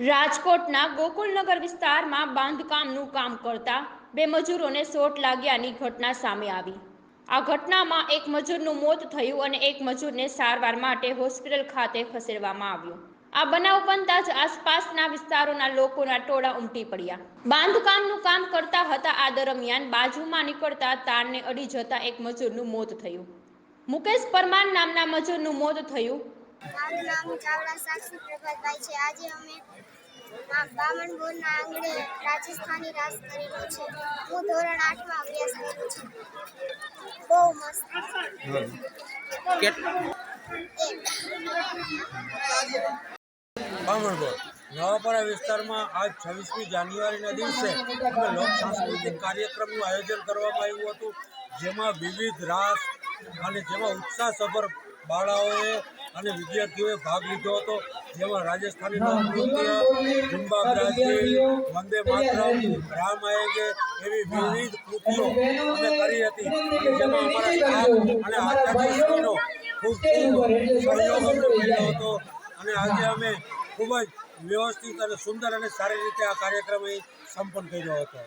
રાજકોટના ગોકુલનગર વિસ્તારમાં બાંધકામનું કામ કરતા બે મજૂરોને ચોટ લાગ્યાની ઘટના સામે આવી. આ ઘટનામાં એક મજૂરનું મોત થયું અને એક મજૂરને સારવાર માટે હોસ્પિટલ ખાતે ખસેડવામાં આવ્યો. આ બનાવ બનતા જ આસપાસના વિસ્તારોના લોકોના ટોળા ઉમટી પડ્યા. બાંધકામનું કામ કરતા હતા આ દરમિયાન બાજુમાં નીકળતા તારને અડી જતા એક મજૂરનું મોત થયું. મુકેશ પરમાર નામના મજૂરનું મોત થયું. મારું નામ ચાવડા સાક્ષી પ્રભાતભાઈ છે. આજે અમે બામણ બોરના આંગણે રાજસ્થાની રાસ કરેલો છે. હું ધોરણ આઠમાં અભ્યાસ કરું છું. બહુ મસ્ત. બામણ બોર. નવાપરા વિસ્તારમાં આજ છવ્વીસમી જાન્યુઆરીના દિવસે અમે લોક સાંસ્કૃતિક કાર્યક્રમનું આયોજન કરવામાં આવ્યું હતું જેમાં વિવિધ રાસ અને જેમાં ઉત્સાહસભર બાળાઓએ અને વિદ્યાર્થીઓએ ભાગ લીધો હતો, જેમાં રાજસ્થાની નૃત્ય ઝુંબા વંદે માતરમ, રામ આયેગે એવી વિવિધ કૃતિઓ અમે કરી હતી. જેમાં અમારા અને આચાર્યશ્રીનો ખૂબ સહયોગ અમને મળ્યો હતો. અને આજે અમે ખૂબ જ વ્યવસ્થિત અને સુંદર અને સારી રીતે આ કાર્યક્રમ સંપન્ન કર્યો હતો.